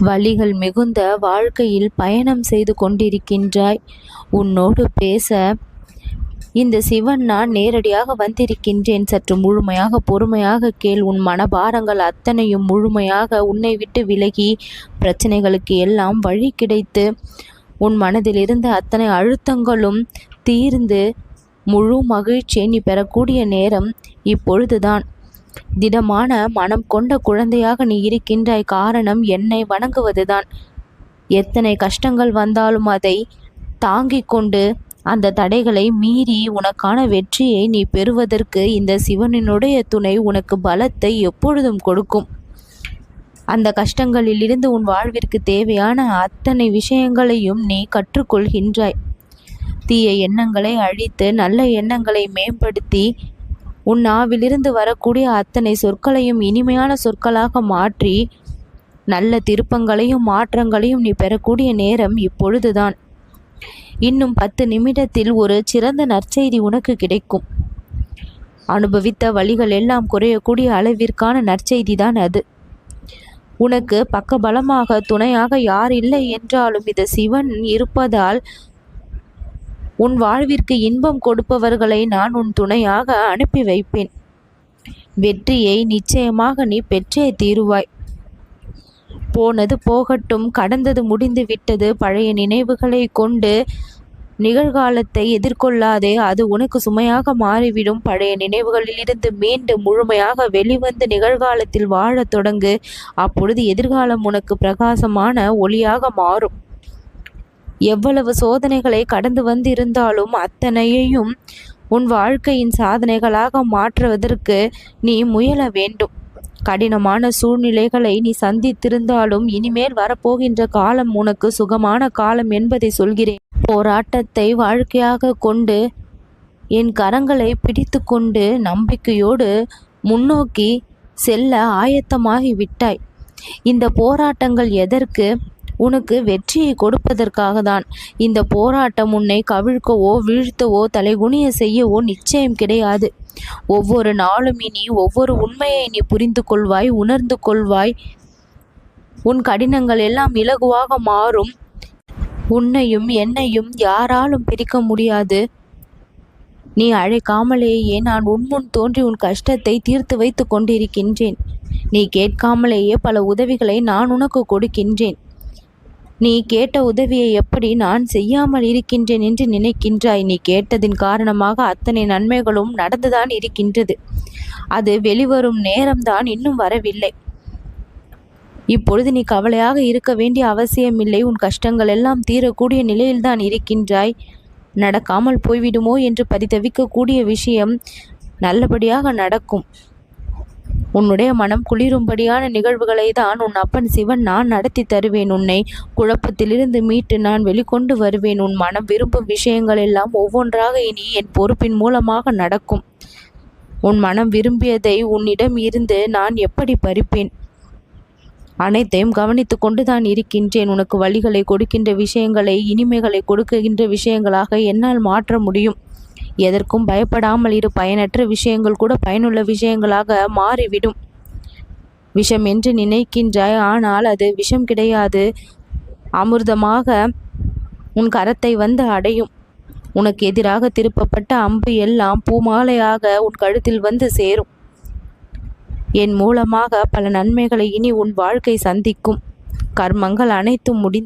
வழிகள் மிகுந்த வாழ்க்கையில் பயணம் செய்து கொண்டிருக்கின்றாய். உன்னோடு பேச இந்த சிவன் நான் நேரடியாக வந்திருக்கின்றேன். சற்று முழுமையாக பொறுமையாக கேள். உன் மனபாரங்கள் அத்தனையும் முழுமையாக உன்னை விட்டு விலகி பிரச்சனைகளுக்கு எல்லாம் வழி கிடைத்து உன் மனதில் இருந்த அத்தனை அழுத்தங்களும் தீர்ந்து முழு மகிழ்ச்சியை நீ பெறக்கூடிய நேரம் இப்பொழுதுதான். திடமான மனம் கொண்ட குழந்தையாக நீ இருக்கின்றாய். காரணம் என்னை வணங்குவதுதான். எத்தனை கஷ்டங்கள் வந்தாலும் அதை தாங்கிக் கொண்டு அந்த தடைகளை மீறி உனக்கான வெற்றியை நீ பெறுவதற்கு இந்த சிவனினுடைய துணை உனக்கு பலத்தை எப்பொழுதும் கொடுக்கும். அந்த கஷ்டங்களில் இருந்து உன் வாழ்விற்கு தேவையான அத்தனை விஷயங்களையும் நீ கற்றுக்கொள்கின்றாய். தீய எண்ணங்களை அழித்து நல்ல எண்ணங்களை மேம்படுத்தி உன் நாவிலிருந்து வரக்கூடிய அத்தனை சொற்களையும் இனிமையான சொற்களாக மாற்றி நல்ல திருப்பங்களையும் மாற்றங்களையும் நீ பெறக்கூடிய நேரம் இப்பொழுதுதான். இன்னும் பத்து நிமிடத்தில் ஒரு சிறந்த நற்செய்தி உனக்கு கிடைக்கும். அனுபவித்த வழிகள் எல்லாம் குறையக்கூடிய அளவிற்கான நற்செய்தி தான் அது. உனக்கு பக்கபலமாக துணையாக யார் இல்லை என்றாலும் இது சிவன் இருப்பதால் உன் வாழ்விற்கு இன்பம் கொடுப்பவர்களை நான் உன் துணையாக அனுப்பி வைப்பேன். வெற்றியை நிச்சயமாக நீ பெற்றே தீருவாய். போனது போகட்டும் கடந்தது முடிந்து விட்டது. பழைய நினைவுகளை கொண்டு நிகழ்காலத்தை எதிர்கொள்ளாதே அது உனக்கு சுமையாக மாறிவிடும். பழைய நினைவுகளிலிருந்து மீண்டும் முழுமையாக வெளிவந்து நிகழ்காலத்தில் வாழத் தொடங்கு. அப்பொழுது எதிர்காலம் உனக்கு பிரகாசமான ஒளியாக மாறும். எவ்வளவு சோதனைகளை கடந்து வந்திருந்தாலும் அத்தனையையும் உன் வாழ்க்கையின் சாதனைகளாக மாற்றுவதற்கு நீ முயல வேண்டும். கடினமான சூழ்நிலைகளை நீ சந்தித்திருந்தாலும் இனிமேல் வரப்போகின்ற காலம் உனக்கு சுகமான காலம் என்பதை சொல்கிறேன். போராட்டத்தை வாழ்க்கையாக கொண்டு என் கரங்களை பிடித்து கொண்டு நம்பிக்கையோடு முன்னோக்கி செல்ல ஆயத்தமாகி விட்டாய் இந்த போராட்டங்கள் எதற்கு? உனக்கு வெற்றியை கொடுப்பதற்காக தான் இந்த போராட்டம் உன்னை கவிழ்க்கவோ வீழ்த்தவோ தலைகுனிய செய்யவோ நிச்சயம் கிடையாது. ஒவ்வொரு நாளும் இனி ஒவ்வொரு உண்மையை நீ புரிந்து கொள்வாய் உணர்ந்து கொள்வாய் உன் கடினங்கள் எல்லாம் இலகுவாக மாறும். உன்னையும் என்னையும் யாராலும் பிரிக்க முடியாது. நீ அழைக்காமலேயே நான் உன்முன் தோன்றி உன் கஷ்டத்தை தீர்த்து வைத்து கொண்டிருக்கின்றேன். நீ கேட்காமலேயே பல உதவிகளை நான் உனக்கு கொடுக்கின்றேன். நீ கேட்ட உதவியை எப்படி நான் செய்யாமல் இருக்கின்றேன் என்று நினைக்கின்றாய். நீ கேட்டதின் காரணமாக அத்தனை நன்மைகளும் நடந்துதான் இருக்கின்றது. அது வெளிவரும் நேரம்தான் இன்னும் வரவில்லை. இப்பொழுது நீ கவலையாக இருக்க வேண்டிய அவசியமில்லை. உன் கஷ்டங்கள் எல்லாம் தீரக்கூடிய நிலையில்தான் இருக்கின்றாய். நடக்காமல் போய்விடுமோ என்று பரிதவிக்கக்கூடிய விஷயம் நல்லபடியாக நடக்கும். உன்னுடைய மனம் குளிரும்படியான நிகழ்வுகளை தான் உன் அப்பன் சிவன் நான் நடத்தி தருவேன். உன்னை குழப்பத்திலிருந்து மீட்டு நான் வெளிக்கொண்டு வருவேன். உன் மனம் விரும்பும் விஷயங்கள் எல்லாம் ஒவ்வொன்றாக இனி என் பொறுப்பின் மூலமாக நடக்கும். உன் மனம் விரும்பியதை உன்னிடம் இருந்து நான் எப்படி பறிப்பேன்? அனைத்தையும் கவனித்து கொண்டுதான் இருக்கின்றேன். உனக்கு வழிகளை கொடுக்கின்ற விஷயங்களை இனிமைகளை கொடுக்கின்ற விஷயங்களாக என்னால் மாற்ற முடியும். எதற்கும் பயப்படாமல் இரு பயனற்ற விஷயங்கள் கூட பயனுள்ள விஷயங்களாக மாறிவிடும். விஷம் என்று நினைக்கின்றாய் ஆனால் அது விஷம் கிடையாது. அமிர்தமாக உன் கரத்தை வந்து அடையும். உனக்கு எதிராக திருப்பப்பட்ட அம்பு எல்லாம் பூமாலையாக உன் கழுத்தில் வந்து சேரும். என் மூலமாக பல நன்மைகளை இனி உன் வாழ்க்கை சந்திக்கும். கர்மங்கள் அனைத்தும் முடி